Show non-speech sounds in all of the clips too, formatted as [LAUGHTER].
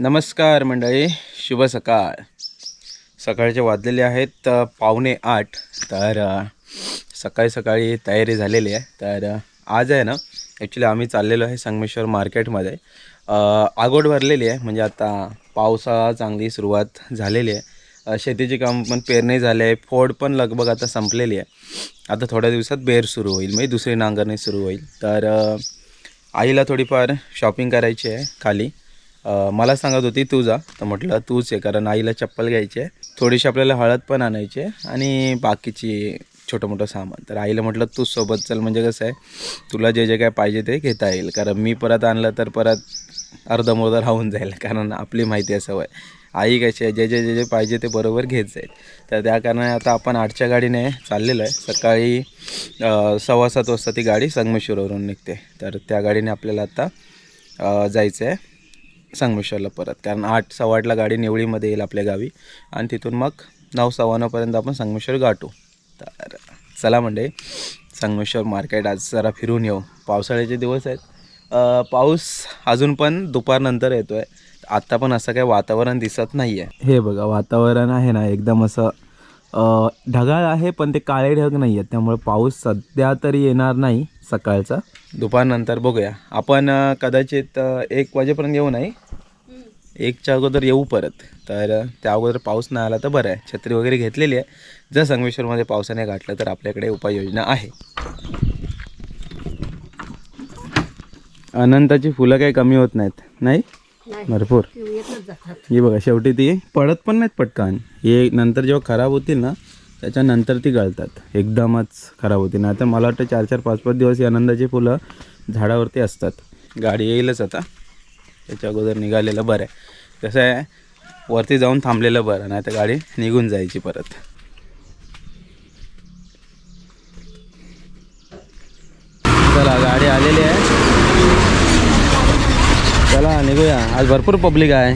नमस्कार मंडळी शुभ सकाळ. सकाळचे वाजलेले आहेत पावणे आठ. तर सकाळी सकाळी तयारी झालेली आहे. तर आज आहे ना ॲक्च्युली आम्ही चाललेलो आहे संगमेश्वर मार्केटमध्ये. आगोड भरलेली आहे म्हणजे आता पावसाळा चांगली सुरुवात झालेली आहे. शेतीची काम पण पेरणी झाले आहे फोड पण लगभग आता संपलेली आहे. आता थोड्या दिवसात बेर सुरू होईल म्हणजे दुसरी नांगरणी सुरू होईल. तर आईला थोडीफार शॉपिंग करायची आहे खाली. मला सांगत होती तू जा. तर म्हटलं तूच आहे कारण आईला चप्पल घ्यायची आहे. थोडीशी आपल्याला हळद पण आणायची आहे आणि बाकीची छोटं मोठं सामान. तर आईला म्हटलं तूच सोबत चल. म्हणजे कसं आहे तुला जे जे काय पाहिजे ते घेता येईल. कारण मी परत आणलं तर परत अर्धमोर्ध राहून जाईल. कारण आपली माहिती आहे सवय. आई कशी आहे जे जे जे जे पाहिजे ते बरोबर घेत जाईल. तर त्या कारणाने आता आपण आठच्या गाडीने चाललेलो आहे. सकाळी सव्वा सात वाजता ती गाडी संगमेश्वरवरून निघते. तर त्या गाडीने आपल्याला आता जायचं आहे. संगमेश्वरला परत. कारण आठ सव्वा आठला गाडी निवळीमध्ये येईल आपल्या गावी. आणि तिथून मग नऊ सव्वा नऊपर्यंत आपण संगमेश्वर गाठू. तर चला म्हणजे संगमेश्वर मार्केट आज जरा फिरून येऊ. पावसाळ्याचे दिवस आहेत. पाऊस अजून पण दुपारनंतर येतो आहे आत्ता पण असं काही वातावरण दिसत नाही आहे हे बघा वातावरण आहे ना एकदम असं ढगाळ आहे पण ते काळे ढग नाही आहेत त्यामुळे पाऊस सध्या तरी येणार नाही सकाळचा. दुपारनंतर बघूया. आपण कदाचित एक वाजेपर्यंत येऊ नाही? एकच्या अगोदर येऊ परत. तर त्या अगोदर पाऊस नाही आला तर बरं आहे. छत्री वगैरे घेतलेली आहे. जर संगमेश्वरमध्ये पावसाने गाठलं तर आपल्याकडे उपाययोजना आहे. अनंताची फुलं काही कमी होत नाहीत नाही? भरपूर. ही बघा शेवटी ती पडत पण नाहीत पटकन. हे नंतर जेव्हा खराब होतील ना त्याच्यानंतर ती गळतात. एकदमच खराब होती नाही तर मला वाटतं चार चार पाच पाच दिवस ही आनंदाची फुलं झाडावरती असतात. गाडी येईलच आता. त्याच्या अगोदर निघालेलं बरं आहे. कसं आहे वरती जाऊन थांबलेलं बरं नाही तर गाडी निघून जायची परत. चला गाडी आलेली आहे. निघूया. आज भरपूर पब्लिक आहे.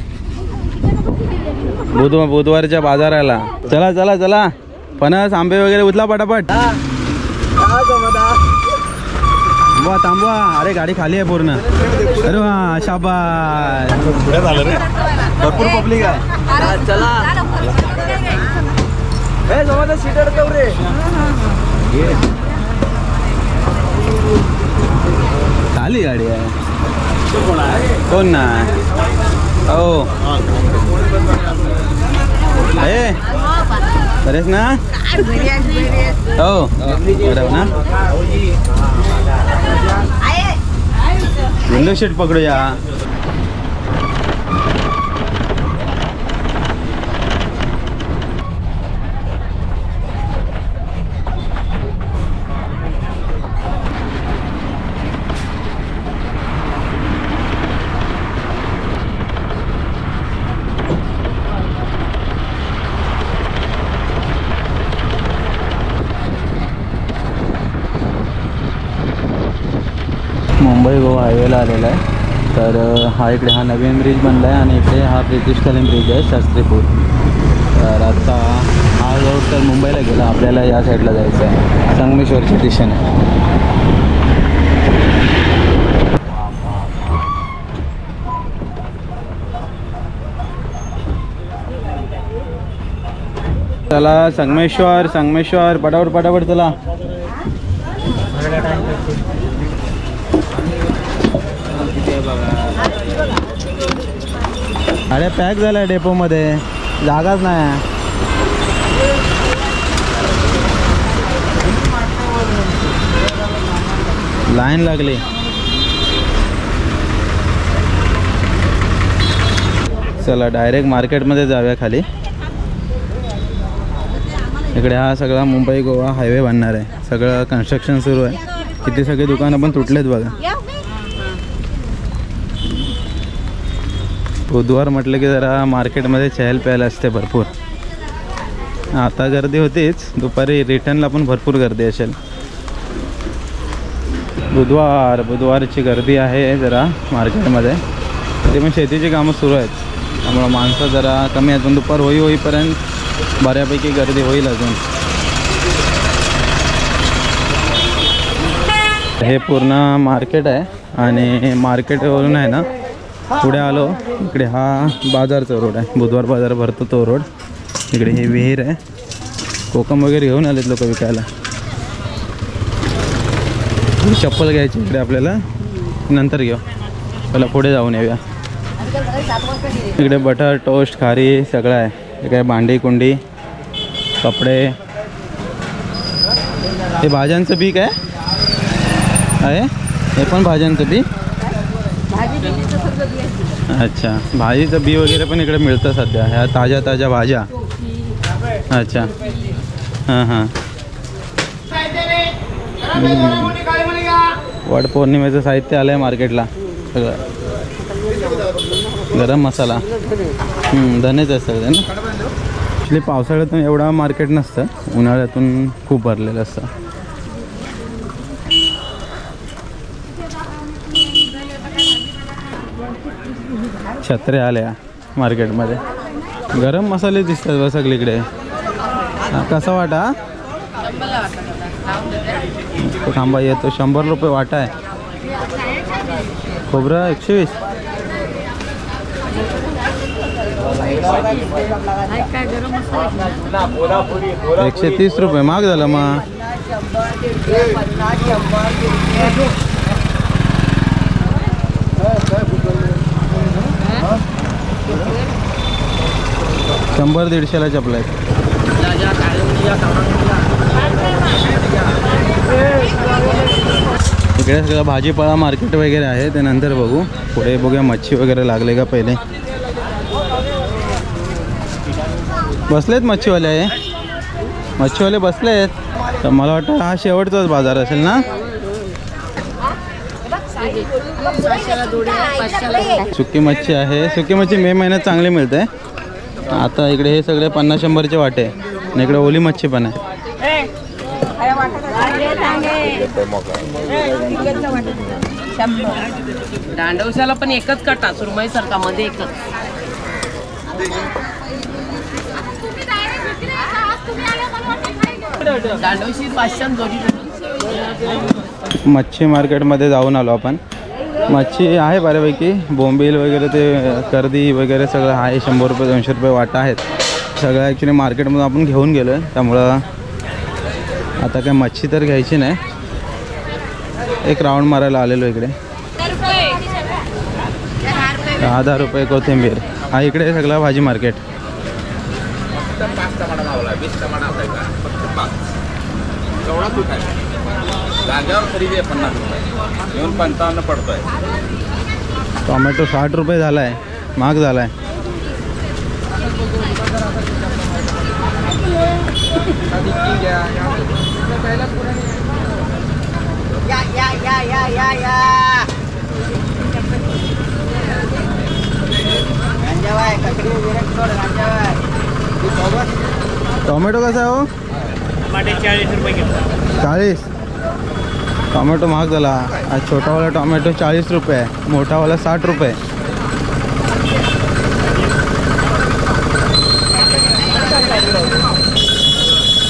बुधवार बुधवारच्या बाजाराला. चला चला चला. फणस आंबे वगैरे उचला पटापट. थांबवा थांबवा. अरे गाडी खाली आहे पूर्ण. अरे वा शाबास. भरपूर पब्लिक आहे. खाली गाडी आहे. कोण ना हो. ए बरेच ना? हो. बरं ना? विंडो शीट पकडूया. मुंबई गोवा हायवेला आलेला आहे. तर हा इकडे हा नवीन ब्रिज बनला आहे आणि इकडे हा ब्रिटिशकालीन ब्रिज आहे शास्त्रीपूर. तर आता हा रोड तर मुंबईला गेला आपल्याला या साईडला जायचं आहे. संगमेश्वरच्या दिशेने. चला संगमेश्वर संगमेश्वर पटापट पटापट चला. अरे पॅक झालाय डेपोमध्ये. जागाच नाही. लाईन लागली. चला डायरेक्ट मार्केटमध्ये जाऊया खाली. इकडे हा सगळा मुंबई गोवा हायवे बनणार आहे. सगळं कन्स्ट्रक्शन सुरू आहे. किती सगळे दुकानं पण तुटलेत बघा. बुधवार म्हटलं की जरा मार्केटमध्ये चहल प्यायला असते भरपूर. आता गर्दी होतीच. दुपारी रिटर्नला पण भरपूर गर्दी असेल. बुधवार बुधवारची गर्दी आहे जरा मार्केटमध्ये. तरी पण शेतीची कामं सुरू आहेत. त्यामुळं माणसं जरा कमी आहेत. पण दुपार होई होईपर्यंत बऱ्यापैकी गर्दी होईल अजून. हे पूर्ण मार्केट आहे आणि मार्केटवरून आहे ना पुढे आलो. इकडे हा बाजारचा रोड आहे. बुधवार बाजार भरतो तो रोड. इकडे हे विहीर आहे. कोकम वगैरे घेऊन आलेत लोक विकायला. चप्पल घ्यायची इकडे आपल्याला. नंतर घेऊ. पहिला पुढे जाऊन येऊया. इकडे बटर टोस्ट खारी सगळं आहे. इकडे भांडी कुंडी कपडे. हे भाज्यांचं पीक आहे. हे पण भाज्यांचं बी अच्छा भाजीचं बी वगैरे पण इकडे मिळतं सध्या. ह्या ताज्या ताज्या भाज्या. अच्छा. हां हां. वड पौर्णिमेचं साहित्य आलं आहे मार्केटला. सगळं. गरम मसाला. धनेच आहे सगळे ना? ॲक्च्युली पावसाळ्यातून एवढा मार्केट नसतं. उन्हाळ्यातून खूप भरलेलं असतं. छत्र्या आल्या मार्केटमध्ये. गरम मसाले दिसतात बघ सगळीकडे. कसा वाटा? तो थांबा येतो शंभर रुपये वाटा आहे. खोबरं एकशे वीस. एकशे तीस रुपये. महाग झालं मग. शंभर दीडशेला चपला आहेत. इकडे सगळं भाजीपाला मार्केट वगैरे आहे ते नंतर बघू. पुढे बघूया मच्छी वगैरे लागले का पहिले. बसलेत मच्छीवाले आहे. मच्छीवाले बसलेत तर मला वाटतं हा शेवटचाच बाजार असेल ना? सुकी मच्छी आहे. सुकी मच्छी मे महिन्यात चांगली मिळते. आता इकडे हे सगळे पन्नास शंभरचे वाटे आणि इकडे ओली मच्छी पण आहे. दांडवशाला पण एकच कटा सुरमई सारखा मध्ये एकच. दांडवशी पाचशे मच्छी मार्केटमध्ये जाऊन आलो आपण. मच्छी आहे बऱ्यापैकी. बोंबील वगैरे ते कर्दी वगैरे सगळं आहे. शंभर रुपये दोनशे रुपये वाटा आहेत. सगळं ॲक्च्युली मार्केटमधून आपण घेऊन गेलो आहे त्यामुळं आता काय मच्छी तर घ्यायची नाही. एक राऊंड मारायला आलेलो इकडे. दहा दहा रुपये कोथिंबीर. हा इकडे सगळं भाजी मार्केट. खरेदी आहे पन्नास रुपये. येऊन पंचावन्न पडतोय. टोमॅटो साठ रुपये झाला आहे महाग झाला आहे टोमॅटो कसा आहे हो? चाळीस? टोमॅटो आज छोटावाला टोमॅटो चाळीस रुपये, मोठावाला साठ रुपये.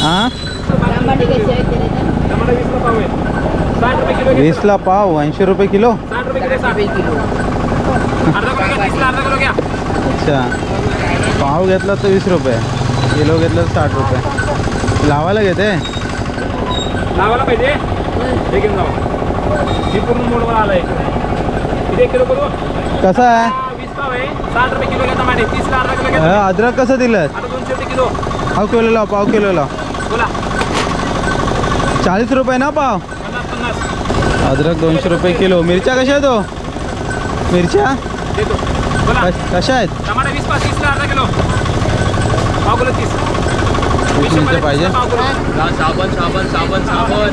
हाँ वीसला पाव, ऐंशी रुपये किलो. अच्छा. पाव घेतला तर वीस रुपये, किलो घेतलं तर साठ रुपये. लावायला घेते? लावायला पाहिजे. हे घेऊन जावा ही पूर्ण मोडवर आलाय किती किलो करू कसं आहे? वीस पाव आहे साठ रुपये किलो घेता माने तीसला अर्धा किलो घेता अं, अद्रक कसं दिलं आता दोनशे रुपये किलो. पाव किलो लाव पाव किलो लाव बोला. चाळीस रुपये ना पाव? पन्नास पन्नास. अद्रक दोनशे रुपये किलो. मिरच्या कशा आहेत हो? मिरच्या? देतो. बोला. कश- कशा आहेत? टमाटा वीस पाव तीसला अर्धा किलो. पाव किलो तीस. मिरच्या पाहिजे. साबण साबण साबण साबण.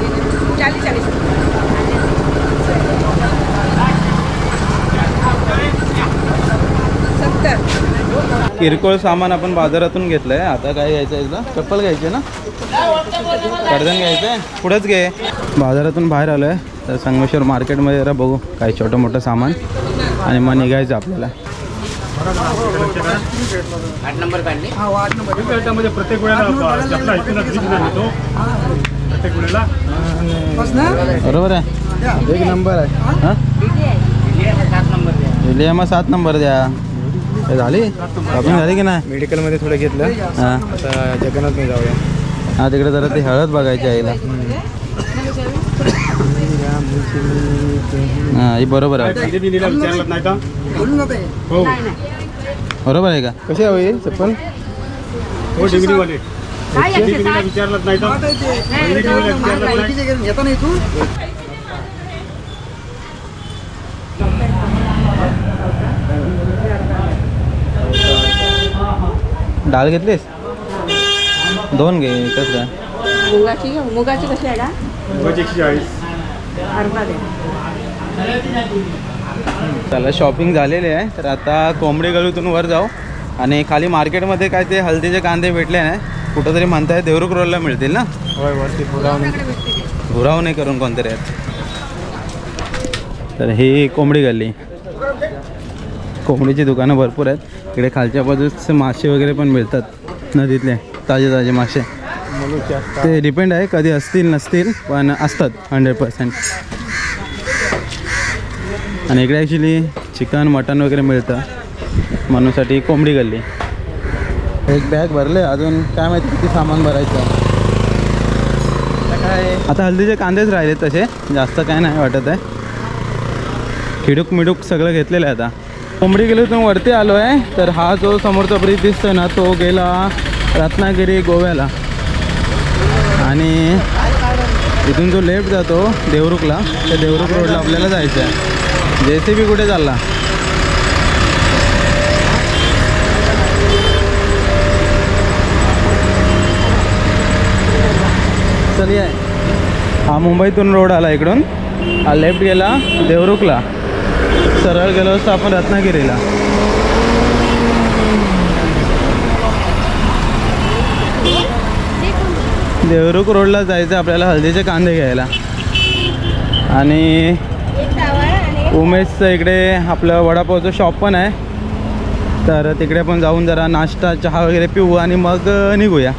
किरकोळ सामान आपण बाजारातून घेतलंय. आता काय घ्यायचं आहे चप्पल घ्यायची ना? कर्जन घ्यायचं आहे? पुढेच घे. बाजारातून बाहेर आलो आहे तर संगमेश्वर मार्केटमध्ये जरा बघू. काय छोटं मोठं सामान. आणि मग निघायचं आपल्याला. मध्ये प्रत्येक वेळेला आपला प्रत्येक वेळेला. बरोबर आहे. एक नंबर आहे. हां? विलियम सात नंबर द्या. हे झाली? शॉपिंग झाली की नाही? मेडिकलमध्ये थोडं घेतलं. हां आता जगन्नाथ नाही जाऊया. हा तिकडे जरा ती हळद बघायची आईला. हां ही। बरोबर आहे इथे दिदीला विचारलं नाही का हो। बरोबर आहे का कशी हवी चप्पल? हो डिग्रीवाले डिग्रीला विचारलं नाही का डिग्रीवाले विचारलं नाही डाळ घेतलीस दोन घे एकच काय? मुगाची मुगाची कशी आहे ना उगाच एकशे चाळीस. अर्धा द्या चला शॉपिंग झालेली आहे. तर आता कोंबडी गळूतून वर जाऊ. आणि खाली मार्केटमध्ये काय ते हल्दीचे कांदे भेटले नाही. कुठंतरी म्हणताय देवरुख रोडला मिळतील ना? होय वरती पुरावून घुराव नाही करून कोणतरी आहेत. तर ही कोंबडी गल्ली. कोंबडीची दुकानं भरपूर आहेत. इकडे खालच्या बाजूस मासे वगैरे पण मिळतात. नदीतले ताजे ताजे मासे. ते डिपेंड आहे कधी असतील नसतील पण असतात हंड्रेड पर्सेंट आणि इकडे ॲक्च्युली चिकन मटन वगैरे मिळतं. म्हणूनसाठी कोंबडी गल्ली. एक बॅग भरले अजून काय माहिती किती सामान भरायचं? काय? आता हल्दीचे कांदेच राहिले तसे जास्त काय नाही वाटत आहे. खिडूक मिडूक सगळं घेतलेलं आहे आता. कोंबडी गेलो तर वरती आलो आहे तर हा जो समोरचा ब्रिज दिसतोय ना तो गेला रत्नागिरी गोव्याला. आणि इथून जो लेफ्ट जातो देवरुखला त्या देवरुख रोडला आपल्याला जायचं आहे जे सी बी कुठे चालला? चल या. हा मुंबईतून रोड आला इकडून. हा लेफ्ट गेला देवरुखला. सरळ गेलो असतो आपण रत्नागिरीला. देवरुख रोडला जायचं आपल्याला हळदीचे कांदे घ्यायला. आणि उमेशचं इकडे आपलं वडापावचं शॉप पण आहे. तर तिकडे पण जाऊन जरा नाश्ता चहा वगैरे पिऊ आणि मग निघूया.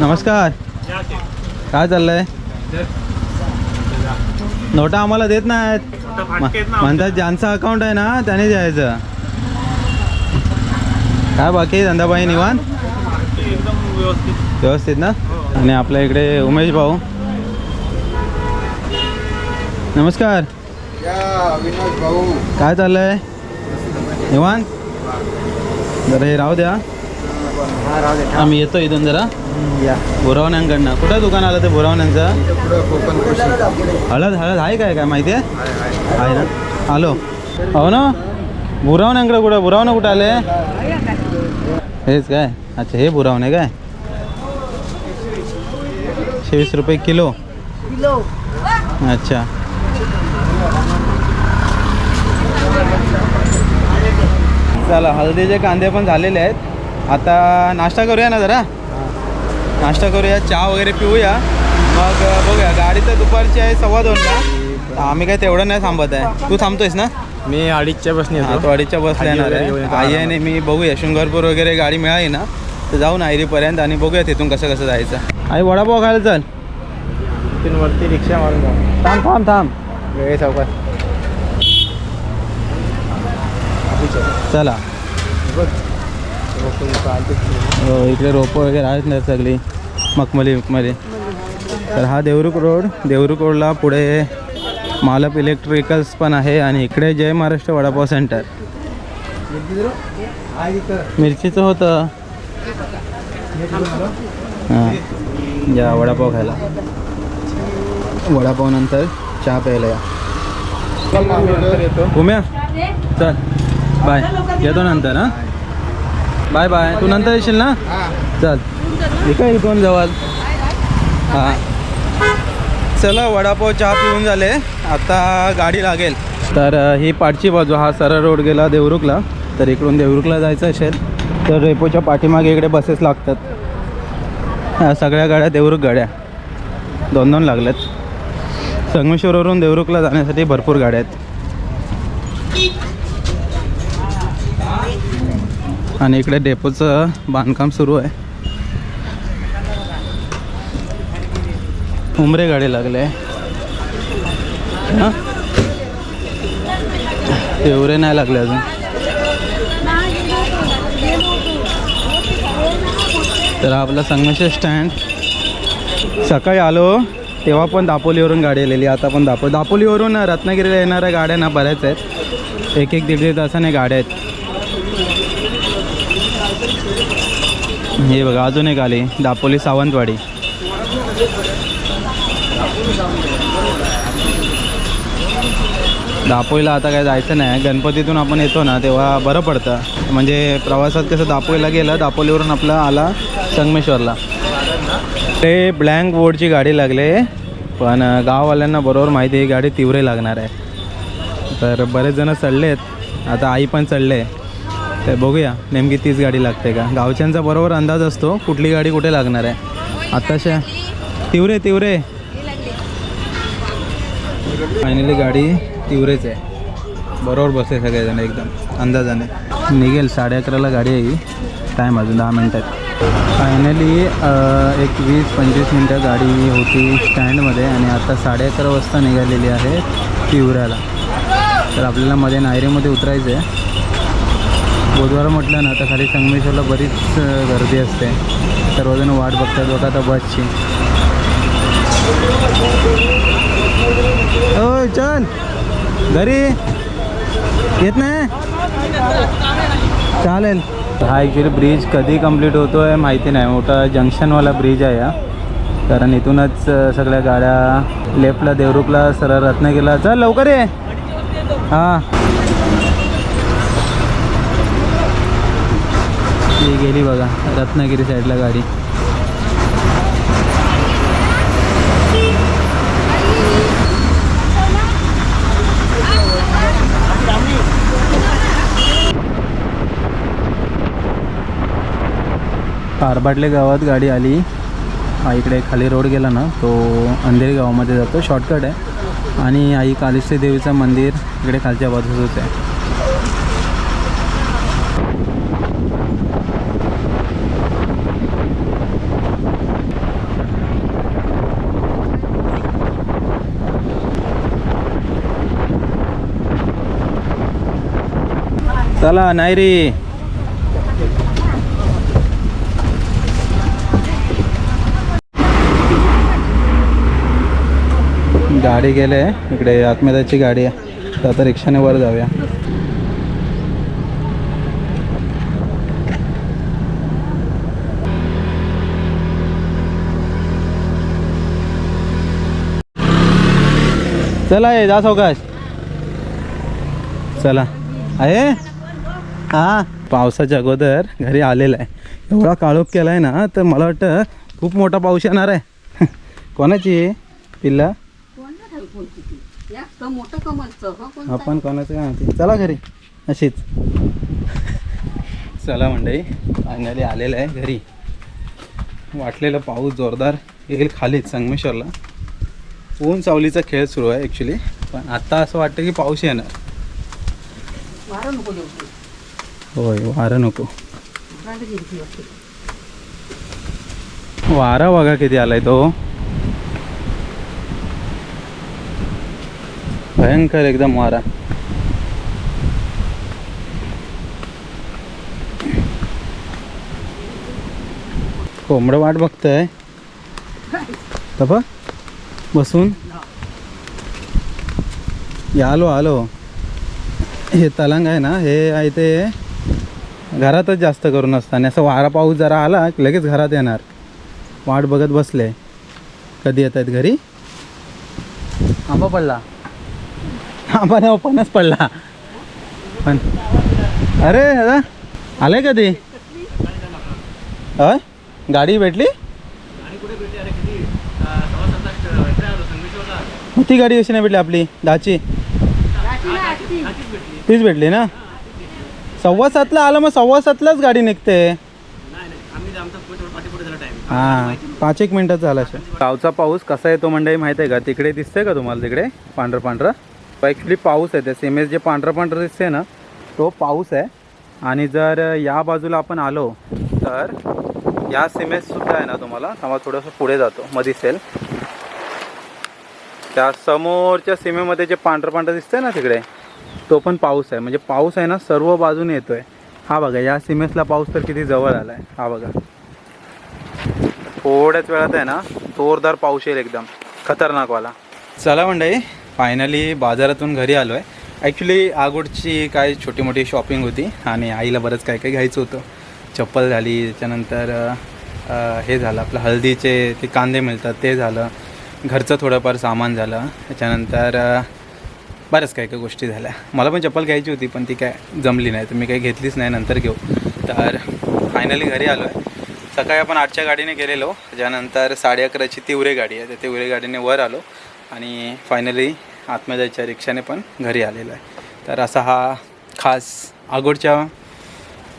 नमस्कार. काय चाललंय? नोटा आम्हाला देत नाहीत. म्हणतात ज्यांचं अकाउंट आहे ना त्याने द्यायचं. काय बाकी धंदाबाई निवान व्यवस्थित ना? आणि आपल्या इकडे उमेश भाऊ. नमस्कार. भाऊ. काय चाललंय? निवान जरा हे राहू द्या. हा आम्ही येतो इथून जरा. या. बुरावण्यांकडनं कुठं दुकान आलं ते बुरावण्यांचं हळद हळद आहे काय काय माहिती आहे? आहे ना? आलो. हो ना? बुरावण्यांकडे कुठं? बुरावणं कुठं आले हेच काय? अच्छा हे बुरावणे काय? शेवीस रुपये किलो. अच्छा. चला हळदीचे कांदे पण झालेले आहेत. आता नाश्ता करूया ना जरा? नाश्ता करूया चहा वगैरे पिऊया. मग बघूया गाडी तर दुपारची आहे सव्वा दोनला. आम्ही काय तेवढं नाही थांबत आहे. तू थांबतोयस ना? मी अडीचच्या बसने हा, येतो. तो अडीचच्या बसला येणार आहे. आई आहे नेहमी बघूया शृंगारपूर वगैरे गाडी मिळाली ना तर जाऊ ना आयरीपर्यंत आणि बघूया तिथून कसं कसं जायचं. आई वडापाव खायला चल. तिथून वरती रिक्षा मारून जाऊ थांब थांब थांब. वेळे चौकात चला. बघ. हो इकडे रोपं वगैरे आहेत ना सगळी. मखमली मखमली. तर हा देवरुख रोड देवरुख रोडला पुढे मालप इलेक्ट्रिकल्स पण आहे आणि इकडे जय महाराष्ट्र वडापाव सेंटर. मिरचीचं होतं. हां. या वडापाव खायला. वडापाव नंतर चहा प्यायला या. येतो उम्या चल. बाय. येतो नंतर हां. Bye bye. तू नंतर येशील ना? चल. ठीक आहे इथून जवळ. हां. चला वडापाव चहा पिऊन झाले. आता गाडी लागेल. तर ही पाठची बाजू हा सरळ रोड गेला देवरुखला. तर इकडून देवरुखला जायचं असेल तर रेपोच्या पाठीमागे इकडे बसेस लागतात. ह्या सगळ्या गाड्या देवरुख गाड्या. दोन दोन लागल्यात संगमेश्वरवरून देवरुखला जाण्यासाठी भरपूर गाड्या आहेत. आणि इकडे डेपोचं बांधकाम सुरू आहे. उमरे गाडी लागले. हां? एवढे नाही लागले अजून. तर आपला संगमेश्वर स्टँड सकाळी आलो तेव्हा पण दापोलीवरून गाडी आलेली आता पण दापो दापोलीवरून रत्नागिरीला येणाऱ्या गाड्या ना बऱ्याच आहेत. एक एक दीड दीड तासाने गाड्या आहेत. हे बघा अजून एक आली दापोली सावंतवाडी. दापोईला आता काय जायचं नाही. गणपतीतून आपण येतो ना तेव्हा बरं पडतं. म्हणजे प्रवासात कसं दापोईला गेलं दापोलीवरून आपला आला संगमेश्वरला. ते ब्लँक बोर्डची गाडी लागले. पण गाववाल्यांना बरोबर माहिती आहे ही गाडी तिवरे लागणार आहे. तर बरेच जण चढले आहेत आता आई पण चढले. तर बघूया नेमकी तीच गाडी लागते का? गावच्यांचा बरोबर अंदाज असतो कुठली गाडी कुठे लागणार आहे. आत्ताशा तिवरे तिवरे फायनली गाडी तिवरेच आहे. बरोबर बसले सगळेजण एकदम अंदाजाने. निघेल साडे अकराला गाडी आहे टाईम अजून दहा मिनटात फायनली एक वीस पंचवीस मिनटं गाडी होती स्टँडमध्ये आणि आता साडे अकरा वाजता निघालेली आहे तिवऱ्याला तर आपल्याला मध्ये नायरेमध्ये उतरायचं आहे बुधवार म्हटलं ना तर खाली संगमेश्वरला बरीच गर्दी असते. सर्वजण वाट बघतात बघा आता बसची ओ चल घरी? येत नाही? चालेल. हा ॲक्च्युली ब्रिज कधी कंप्लीट होतो आहे माहिती नाही. मोठा जंक्शनवाला ब्रिज आहे हा. कारण इथूनच सगळ्या गाड्या लेफ्टला देवरुखला सरळ रत्नागिरीला. चल लवकर ये. हां. ती गेली बघा रत्नागिरी साईडला गाडी. कारबाटले गावात गाडी आली. हा इकडे खाली रोड गेला ना तो अंधेरी गावामध्ये जातो. शॉर्टकट आहे. आणि आई कालिश्री देवीचं मंदिर इकडे खालच्या बाजूच आहे. चला नाही रे. गाडी गेले. इकडे आत्मेदाची गाडी आहे. तर आता रिक्षाने वर जाऊया. चला ये जा सावकाश. चला. आहे? हा. पावसाच्या अगोदर घरी आलेला आहे. एवढा काळोख केला आहे ना तर मला वाटतं खूप मोठा पाऊस येणार आहे. [LAUGHS] कोणाची? मोठं कमलचं हो आपण कोणाचं काय माहिती चला घरी. अशीच. चला मंडळी फायनली आलेलं आहे घरी. वाटलेला पाऊस जोरदार येईल खालीच संगमेश्वरला. ऊन सावलीचा खेळ सुरू आहे ॲक्च्युली पण आता असं वाटतं की पाऊस येणार. वारं नको देऊ होय वारं नको. वारा बघा किती आलाय तो. भयंकर एकदम वारा. कोंबडं वाट बघतंय. तपा बसून. आलो आलो. हे तलांग आहे ना हे आहे ते घरातच जास्त करून असतं आणि असं वारा पाऊस जरा आला की लगेच घरात येणार. वाट बघत बसले. कधी येत आहेत घरी? आंबा पडला. आम्हाला ओपनच पडला. पण अरे दादा आलाय कधी होय गाडी भेटली? ती गाडी कशी नाही भेटली आपली दहाची तीच भेटली ना? सव्वा सातला आलं मग सव्वा सातलाच गाडी निघते. हां पाच एक मिनटात झाला गावचा पाऊस कसा येतो मंडळी माहिती आहे का? तिकडे दिसतंय का तुम्हाला तिकडे? पांढरं पांढरं? ॲक्च्युली पाऊस आहे. त्या सीमेस जे पांढरं पांढरं दिसते ना तो पाऊस आहे. आणि जर या बाजूला आपण आलो तर या सीमेस सुद्धा आहे ना तुम्हाला. थांबा थोडंसं पुढे जातो. मग दिसेल त्या समोरच्या सीमेमध्ये जे पांढरं पांढरं दिसतंय ना तिकडे तो पण पाऊस आहे. म्हणजे पाऊस आहे ना सर्व बाजूने येतोय. हा बघा या सीमेतला पाऊस तर किती जवळ आला आहे हा बघा. थोड्याच वेळात आहे ना जोरदार पाऊस येईल एकदम. खतरनाकवाला चला मंडळी फायनली बाजारातून घरी आलो आहे ॲक्च्युली आगोडची काय छोटी मोठी शॉपिंग होती आणि आईला बरंच काय काय घ्यायचं होतं. चप्पल झाली त्याच्यानंतर हे झालं आपलं हळदीचे ते कांदे मिळतात ते झालं. घरचं थोडंफार सामान झालं. त्याच्यानंतर बऱ्याच काही काही गोष्टी झाल्या. मला पण चप्पल घ्यायची होती पण ती काय जमली नाही. तर मी काही घेतलीच नाही नंतर घेऊ. तर फायनली घरी आलो आहे सकाळी आपण आठच्या गाडीने गेलेलो. त्याच्यानंतर साडे अकराची तिवरे गाडी आहे. त्या तिवरे गाडीने वर आलो. आणि फायनली आत्मजाच्या रिक्षाने पण घरी आलेलो आहे. तर असा हा खास आगोडच्या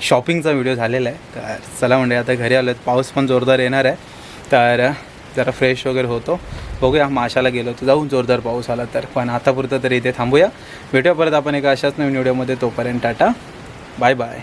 शॉपिंगचा व्हिडिओ झालेला आहे. तर चला म्हणजे आता घरी आलो पाऊस पण जोरदार येणार आहे. तर जरा फ्रेश वगैरे होतो. बघूया माशाला गेलो तर जाऊन जोरदार पाऊस आला तर. पण आतापुरतं तरी इथे थांबूया. भेटूया परत आपण एका अशाच नवीन व्हिडिओमध्ये तोपर्यंत टाटा. Bye bye